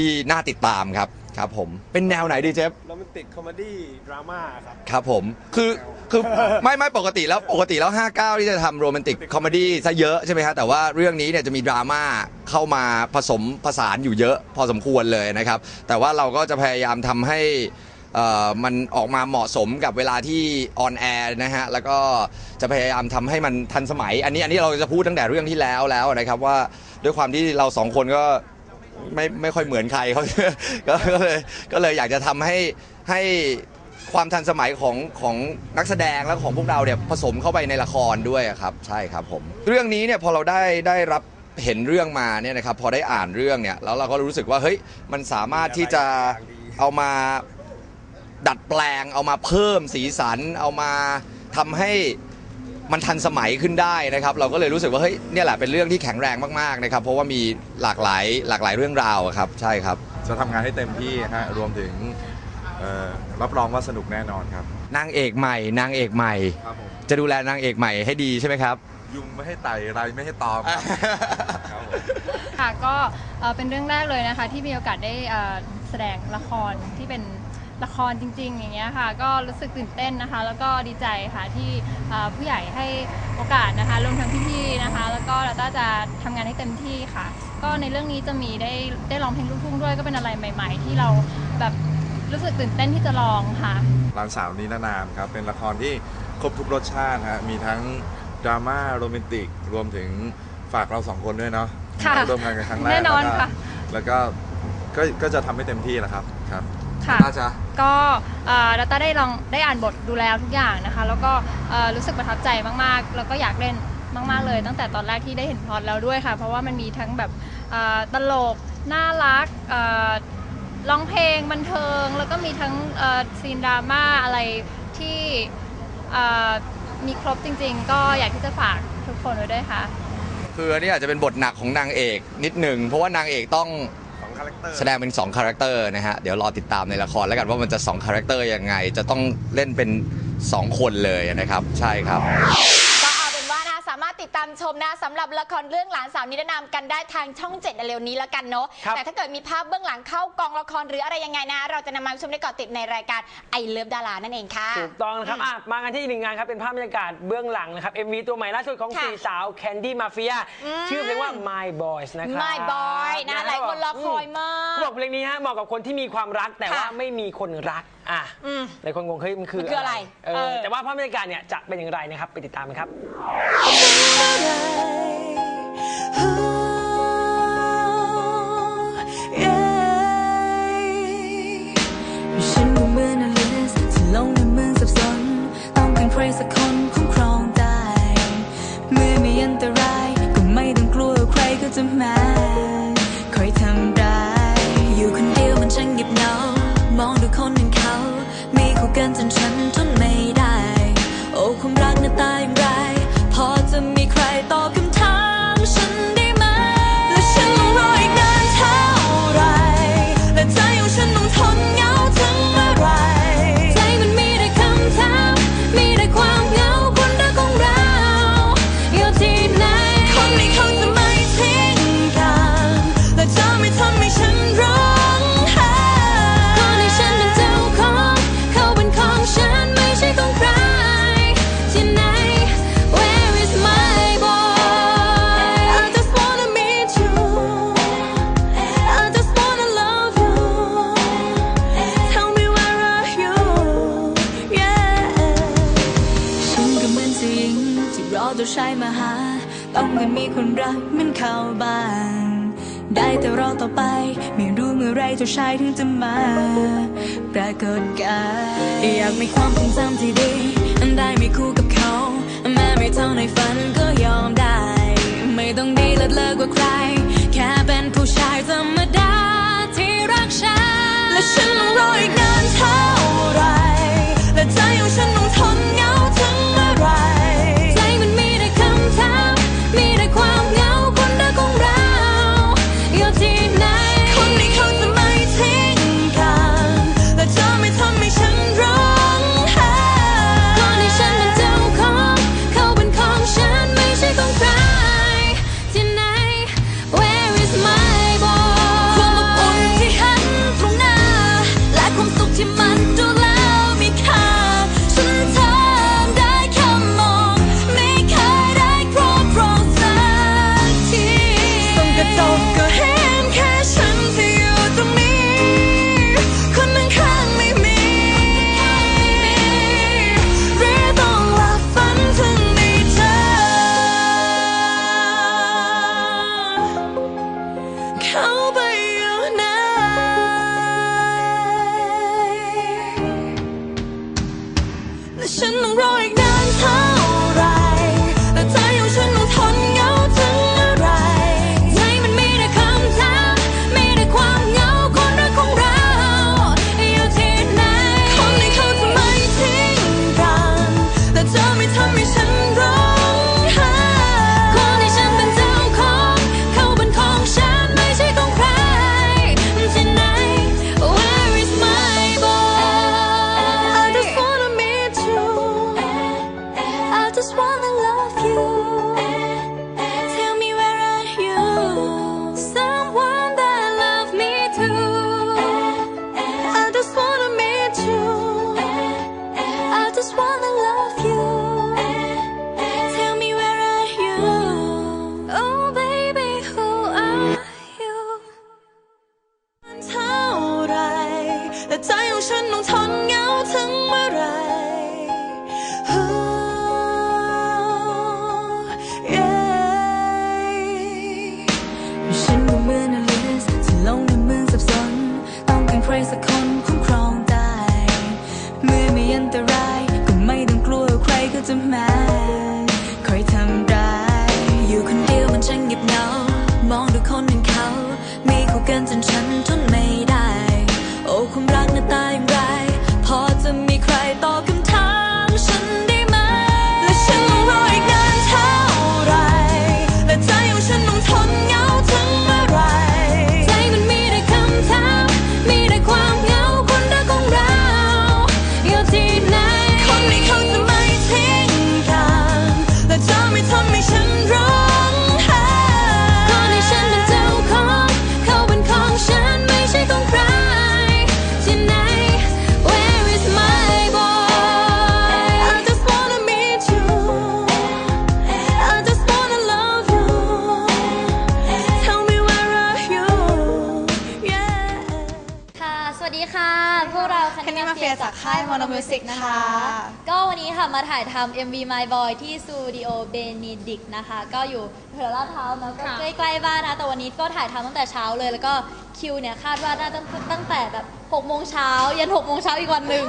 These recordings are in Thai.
ที่น่าติดตามครับครับผมเป็นแนวไหนดีเจฟ โรแมนติกคอมเมดี้ดราม่าครับ ครับผม คือ คือ ไม่ไม่ปกติแล้วปกติแล้ว 59 ที่จะทำโรแมนติกคอมเมดี้ซะเยอะใช่ไหมฮะแต่ว่าเรื่องนี้เนี่ยจะมีดราม่าเข้ามาผสมผสานอยู่เยอะพอสมควรเลยนะครับ แต่ว่าเราก็จะพยายามทำให้เอ่อมันออกมาเหมาะสมกับเวลาที่ออนแอร์นะฮะ แล้วก็จะพยายามทำให้มันทันสมัย อันนี้อันนี้เราจะพูดตั้งแต่เรื่องที่แล้วแล้วนะครับว่าด้วยความที่เราสองคนก็ ไม่ไม่ค่อยเหมือนใครเขาก็ก็เลยก็เลยอยากจะทำให้ให้ความทันสมัยของของนักแสดงและของพวกเราเนี่ยผสมเข้าไปในละครด้วยอะครับ ใช่ครับผม เรื่องนี้เนี่ยพอเราได้ได้รับเห็นเรื่องมาเนี่ยนะครับพอได้อ่านเรื่องเนี่ยแล้วเราก็รู้สึกว่าเฮ้ยมันสามารถที่จะเอามา ดัดแปลงเอามาเพิ่มสีสันเอามาทำให้ มันทันสมัยขึ้นได้นะครับ เราก็เลยรู้สึกว่าเฮ้ยเนี่ยแหละเป็นเรื่องที่แข็งแรงมากๆนะครับ เพราะว่ามีหลากหลายหลากหลายเรื่องราวอะครับ ใช่ครับ จะทำงานให้เต็มที่ฮะรวมถึงเอ่อรับรองว่าสนุกแน่นอนครับ นางเอกใหม่ นางเอกใหม่ ครับผมจะดูแลนางเอกใหม่ให้ดีใช่ไหมครับ ยุงไม่ให้ไต่ไรไม่ให้ตอมครับผม ค่ะก็เอ่อเป็นเรื่องแรกเลยนะคะ ที่มีโอกาสได้เอ่อแสดงละครที่เป็น ละครจริง ๆ อย่างเงี้ยค่ะ ก็รู้สึกตื่นเต้นนะคะ แล้วก็ดีใจค่ะที่เอ่อผู้ใหญ่ให้โอกาสนะคะรวมทั้งพี่ๆนะคะ แล้วก็เราต้าจะทำงานให้เต็มที่ค่ะ ก็ในเรื่องนี้จะมีได้ได้ร้องเพลงลูกทุ่งด้วยก็เป็นอะไรใหม่ ๆ ที่เราแบบรู้สึกตื่นเต้นที่จะลองค่ะ หลานสาวนี้นานามครับ เป็นละครที่ครบทุกรสชาติฮะมีทั้งดราม่าโรแมนติก รวมถึงฝากเราสองคนด้วยเนาะค่ะร่วมงานกันครั้งแรกแน่นอนล้วก็ค่ะ แล้วก็ก็ก็จะทำให้เต็มที่แหละครับครับ ค่ะน่าจะก็ดัตต้าได้ลองได้อ่านบทดูแลทุกอย่างนะคะ แล้วก็เอ่อรู้สึกประทับใจมากๆ แล้วก็อยากเล่นมากๆเลย ตั้งแต่ตอนแรกที่ได้เห็นพล็อตแล้วด้วยค่ะ เพราะว่ามันมีทั้งแบบเอ่อตลก น่ารักเอ่อร้องเพลงบันเทิง แล้วก็มีทั้งเอ่อซีนดราม่าอะไรที่เอ่อมีครบจริง ๆ ก็อยากที่จะฝากทุกคนไว้ด้วยค่ะ คืออันนี้อาจจะเป็นบทหนักของนางเอกนิดหนึ่งเพราะว่านางเอกต้องสอง คาแรคเตอร์แสดงเป็น2คาแรคเตอร์นะฮะ เดี๋ยวรอติดตามในละครแล้วกันว่ามันจะ2คาแรคเตอร์ยังไง จะต้องเล่นเป็น 2 คนเลยนะครับ ใช่ครับ ชมนะสำหรับละครเรื่องหลานสาวนิรนามกันได้ทางช่องเจ็ดเร็วๆนี้แล้วกันเนาะครับ แต่ถ้าเกิดมีภาพเบื้องหลังเข้ากองละครหรืออะไรยังไงนะ เราจะนำมาให้ชมได้เกาะติดในรายการไอเลิฟดารานั่นเองค่ะ ถูกต้องนะครับอะมากันที่อีกหนึ่งงานครับ เป็นภาพบรรยากาศเบื้องหลังนะครับ MV ตัวใหม่ล่าสุดของค่ะสี่สาว Candy Mafia อืม ชื่อเพลงว่า My Boys นะครับ My Boy นะหลายคนรอคอยมากเขาบอกเพลงนี้ฮะเหมาะกับคนที่มีความรักแต่ค่ะว่าไม่มีคนรักอะอืมหลายคนงงเฮ้ยมันคือมันคืออะไรเอเอออ แต่ว่าภาพบรรยากาศเนี่ยจะเป็นอย่างไรนะครับ ไปติดตามกันครับ ฉัน คนรักมันเข้าบ้าน ได้แต่รอต่อไป ไม่รู้เมื่อไรเจ้าชายถึงจะมา ปรากฏกายอยากมีความทรงจำที่ดีอันได้ไม่คู่กับเขา แม้ไม่เท่าในฝันก็ยอมได้ ไม่ต้องดีเลิศเลิศกว่าใคร แค่เป็นผู้ชายธรรมดาที่รักฉัน และฉันต้องรออีกนานเท่า just wanna love you. Tell me where are you? Someone that love me too. I just wanna meet you. I just wanna love you. Tell me where are you? Oh baby, who are you? ใค Music นะคะ ก็วันนี้ค่ะมาถ่ายทำ MV My Boy ที่สตูดิโอเบนิดิกนะคะ ก็อยู่แถวลาดพร้าวนะก็ใกล้ๆบ้านนะ แต่วันนี้ก็ถ่ายทำตั้งแต่เช้าเลย แล้วก็คิวเนี่ยคาดว่าน่าจะตั้งแต่แบบ6โมงเช้ายัน6โมงเช้าอีกวันหนึ่ง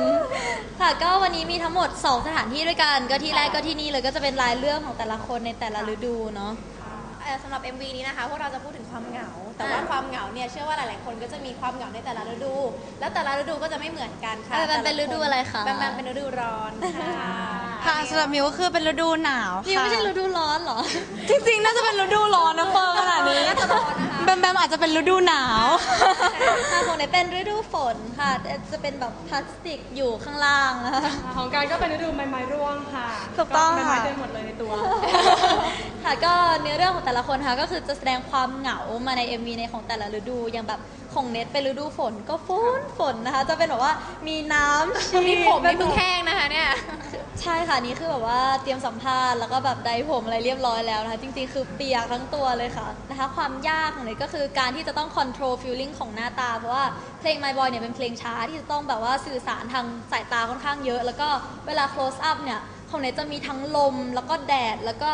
ค่ะ ก็วันนี้มีทั้งหมด 2 สถานที่ด้วยกัน ก็ที่แรกก็ที่นี่เลยก็จะเป็นรายเรื่องของแต่ละคนในแต่ละฤดูเนาะ เอ่อสำหรับ MV นี้นะคะพวกเราจะพูดถึงความเหงา แต่ว่าความเหงาเนี่ยเชื่อว่าหลาย ๆ คนก็จะมีความเหงาในแต่ละฤดู แล้วแต่ละฤดูก็จะไม่เหมือนกันค่ะเออมันเป็นฤดูอะไรคะแบมแบมเป็นฤดูร้อนค่ะค่ะสำหรับมิวก็คือเป็นฤดูหนาวนี่ค่ะไม่ใช่ฤดูร้อนเหรอ จริง ๆ น่าจะเป็นฤดูร้อนนะเฟิร์นขนาดนี้แบมแบมอาจจะเป็นฤดูหนาว ค่ะของไหนเป็นฤดูฝนค่ะจะเป็นแบบพลาสติกอยู่ข้างล่างนะคะ ของการก็เป็นฤดูใบไม้ร่วงค่ะถูกต้องใบไม้ค่ะ เต็มหมดเลยในตัว ค่ะก็เนื้อเรื่องของแต่ละคนค่ะก็คือจะแสดงความเหงามาใน MV ในของแต่ละฤดูอย่างแบบของเน็ตเป็นฤดูฝนก็ฝนฝนนะคะ จะเป็นแบบว่ามีน้ำฉีดมีผมเป็ไม่นเพิ่งแห้งนะคะเนี่ย ใช่ค่ะนี่คือแบบว่าเตรียมสัมภาษณ์แล้วก็แบบไดร์ผมอะไรเรียบร้อยแล้วนะคะ จริงๆ คือเปียกทั้งตัวเลยค่ะนะคะ ความยากของเน็ตก็คือการที่จะต้อง control feeling ของหน้าตา เพราะว่าเพลง My Boy เนี่ยเป็นเพลงช้าที่จะต้องแบบว่าสื่อสารทางสายตาค่อนข้างเยอะ แล้วก็เวลา close up เนี่ยของเนยจะมีทั้งลมแล้วก็แดดแล้วก็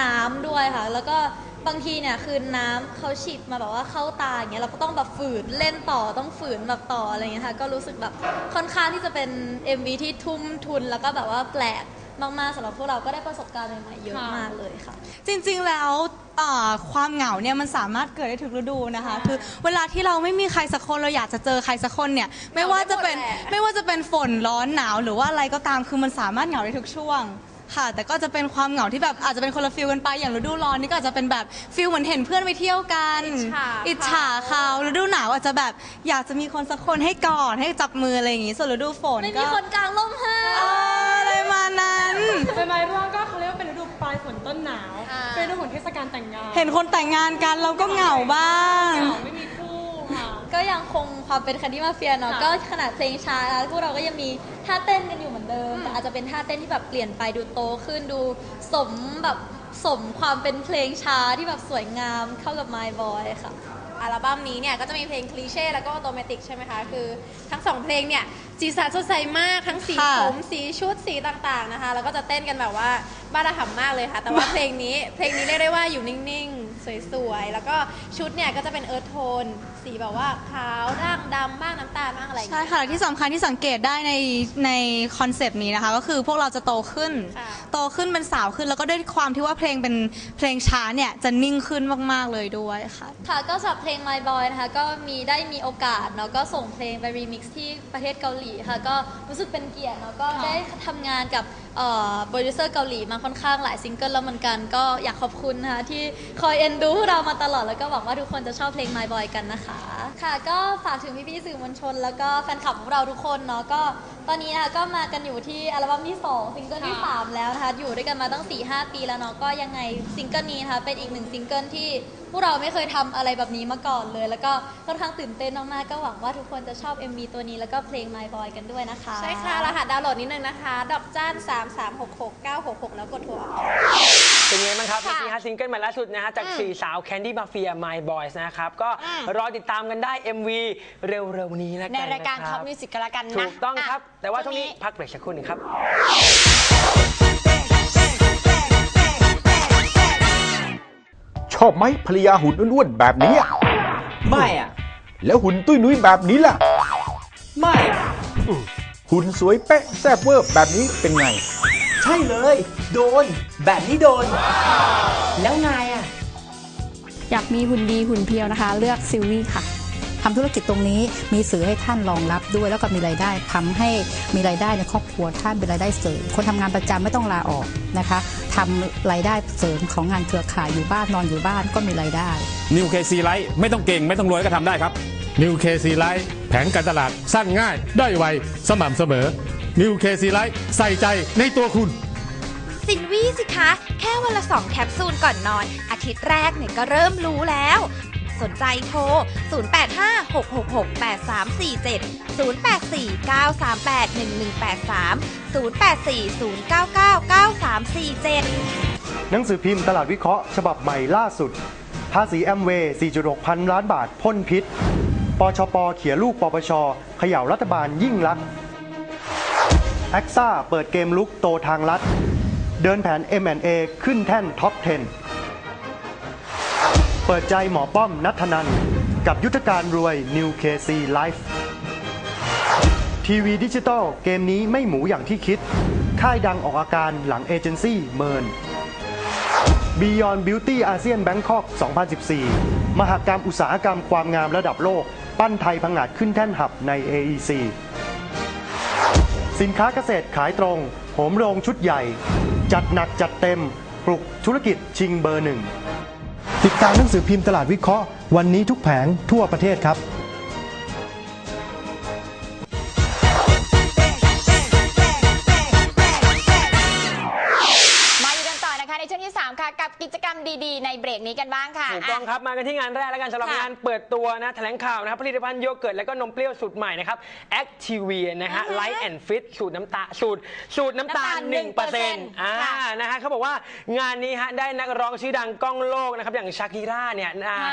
น้ำด้วยค่ะ แล้วก็บางทีเนี่ยคือน้ำเขาฉีดมาแบบว่าเข้าตาอย่างเงี้ยเราก็ต้องแบบฝืนเล่นต่อต้องฝืนแบบต่ออะไรเงี้ยค่ะก็รู้สึกแบบค่อนข้างที่จะเป็น MV ที่ทุ่มทุนแล้วก็แบบว่าแปลก มากๆสำหรับพวกเราก็ได้ประสบการณ์ใหม่ๆเยอะมากเลยค่ะ จริงๆแล้วเอ่อความเหงาเนี่ยมันสามารถเกิดได้ทุกฤดูนะคะ คือเวลาที่เราไม่มีใครสักคนเราอยากจะเจอใครสักคนเนี่ยไม่ว่าจะเป็นเหงาได้หมดแหละไม่ว่าจะเป็นฝนร้อนหนาวหรือว่าอะไรก็ตามคือมันสามารถเหงาได้ทุกช่วงค่ะ แต่ก็จะเป็นความเหงาที่แบบอาจจะเป็นคนละฟิลกันไปอย่างฤดูร้อนนี่ก็อาจจะเป็นแบบฟิลเหมือนเห็นเพื่อนไปเที่ยวกันอิจฉาอิจฉาเขาฤดูหนาวอาจจะแบบอยากจะมีคนสักคนให้กอดให้จับมืออะไรอย่างงี้ส่วนฤดูฝนไม่ก็ มีคนกลางร่มให้ เอออะไรมานั้น ใบไม้ร่วงก็เขาเรียกว่าเป็นฤดูปลายฝนต้นหนาว อ่า เป็นฤดูของเทศกาลแต่งงานเห็นคนแต่งงานกันเราก็เหงาบ้าง เหงาไม่มีคู่ค่ะ ก็ยังคงความเป็นคันดี้มาเฟียเนาะค่ะก็ขนาดเพลงช้าแล้วพวกเราก็ยังมีท่าเต้นกันอยู่เหมือนเดิม แต่อาจจะเป็นท่าเต้นที่แบบเปลี่ยนไปดูโตขึ้นดูสมแบบสมความเป็นเพลงช้าที่แบบสวยงามเข้ากับ My Boy ค่ะ อัลบั้มนี้เนี่ยก็จะมีเพลงคลีเช่แล้วก็ออโตเมติกใช่ไหมคะ คือทั้งสองเพลงเนี่ยสีสันสดใสมากทั้งสีค่ะผมสีชุดสีต่างๆนะคะ แล้วก็จะเต้นกันแบบว่าบ้าระห่ำมากเลยค่ะ แต่ว่าเพลงนี้เพลงนี้เรียกได้ว่าอยู่นิ่งๆ สวยๆ แล้วก็ชุดเนี่ยก็จะเป็นเอิร์ธโทน สีแบบว่าขาวด่างดำบ้างน้ำตาลบ้างอะไรอย่างใช่เงี้ย ค่ะที่สำคัญที่สังเกตได้ในในคอนเซปต์นี้นะคะ ก็คือพวกเราจะโตขึ้น ค่ะ โตขึ้นเป็นสาวขึ้น แล้วก็ด้วยความที่ว่าเพลงเป็นเพลงช้าเนี่ยจะนิ่งขึ้นมาก ๆ เลยด้วยค่ะ ค่ะก็สำหรับเพลง My Boy นะคะ ก็มีได้มีโอกาสเนาะก็ส่งเพลงไปรีมิกซ์ที่ประเทศเกาหลีค่ะ ก็รู้สึกเป็นเกียรติเนาะก็ได้ทำงานกับ โปรดิวเซอร์เกาหลีมาค่อนข้างหลายซิงเกิลแล้วเหมือนกันก็อยากขอบคุณนะคะที่คอยเอ็นดูพวกเรามาตลอดแล้วก็หวังว่าทุกคนจะชอบเพลง My Boy กันนะคะ ค่ะก็ฝากถึงพี่ๆสื่อมวลชน แล้วก็แฟนคลับของเราทุกคนเนาะก็ตอนนี้นะคะก็มากันอยู่ที่อัลบั้มที่2ซิงเกิลที่สามแล้วนะคะอยู่ด้วยกันมาตั้ง 4-5 ปีแล้วเนาะก็ยังไงซิงเกิลนี้นะคะเป็นอีกหนึ่งซิงเกิลที่พวกเราไม่เคยทำอะไรแบบนี้มาก่อนเลย แล้วก็ค่อนข้างตื่นเต้นมากๆก็หวังว่าทุกคนจะชอบ MV ตัวนี้แล้วก็เพลง My Boy กันด้วยนะคะ ใช่ค่ะ รหัสดาวน์โหลดนิดนึงนะคะ ดอกจ้าน 3 3 6 6 9 6 6 แล้วกดโทรออก เป็นไงบ้างครับค่ะนี่ฮะซิงเกิลใหม่ล่าสุดนะฮะจากสี่สาว Candy Mafia My Boys นะครับ ก็อืม รอติดตามกันได้ MV เร็วๆนี้แล้วในกันรายการนะคท็อรัปบมิวสิกก็แล้วกันนะถูกต้องครับะแต่ว่าช่วงนี้พักเบรกสักครู่หนึงครับ ชอบไหมภรรยาหุ่นอ้วนๆแบบนี้อะไม่อะ แล้วหุ่นตุ้ยนุ้ยแบบนี้ล่ะ ไม่อะหุ่นสวยเป๊ะแซ่บเวอร์แบบนี้เป็นไง ใช่เลย โดน แบบนี้โดน แล้วนายอะ อยากมีหุ่นดีหุ่นเพียวนะคะ เลือกซิลวี่ค่ะทำธุรกิจตรงนี้มีสื่อให้ท่านรองรับด้วย แล้วก็มีรายได้ทำให้มีรายได้ในครอบครัวท่านเป็นรายได้เสริม คนทำงานประจำไม่ต้องลาออกนะคะทำรายได้เสริมของงานเครือข่ายอยู่บ้านนอนอยู่บ้านก็มีรายได้นิวเคซีไลท์ไม่ต้องเก่งไม่ต้องรวยก็ทำได้ครับนิวเคซีไลท์แผนการตลาดสั้นง่าย ได้ไว สม่ำเสมอนิวเคซีไลท์ใส่ใจในตัวคุณ สินวี่สิคะ แค่วันละสองแคปซูลก่อนนอน อาทิตย์แรกเนี่ยก็เริ่มรู้แล้ว สนใจโทร 0856683347 0840999347 หนังสือพิมพ์ตลาดวิเคราะห์ ฉบับใหม่ล่าสุด ภาษีแอมเวย์ 4.6 พันล้านบาทพ่นพิษ ปชป เขียลูกปปชเขย่ารัฐบาลยิ่งลักษณ์แอคซ่าเปิดเกมลุกโตทางลัด เดินแผน M&A ขึ้นแท่นท็อป 10 เปิดใจหมอป้อมนัทนัน กับยุทธการรวย New KC Life ทีวีดิจิตอลเกมนี้ไม่หมูอย่างที่คิด ค่ายดังออกอาการหลังเอเจนซี่เมิน Beyond Beauty ASEAN Bangkok 2014 มหกรรมอุตสาหกรรมความงามระดับโลก ปั้นไทยพังงาดขึ้นแท่นหับใน AEC สินค้าเกษตรขายตรง โหมโรงชุดใหญ่ จัดหนักจัดเต็ม ปลุกธุรกิจชิงเบอร์หนึ่ง ติดตามหนังสือพิมพ์ตลาดวิเคราะห์ วันนี้ทุกแผงทั่วประเทศครับ ดีๆ ในเบรกนี้กันบ้างค่ะ ถูกต้องครับมากันที่งานแรกแล้วกันสำหรับค่ะงานเปิดตัวนะแถลงข่าวนะครับผลิตภัณฑ์โยเกิร์ตและก็นมเปรี้ยวสูตรใหม่นะครับ Activia นะฮะ Light and Fit สูตรน้ำตาลสูตรสูตรน้ำตาลน้ำตาล1%อ่าค่ะนะฮะเขาบอกว่างานนี้ฮะได้นักร้องชื่อดังก้องโลกนะครับอย่างชาคิร่าเนี่ยนะฮะ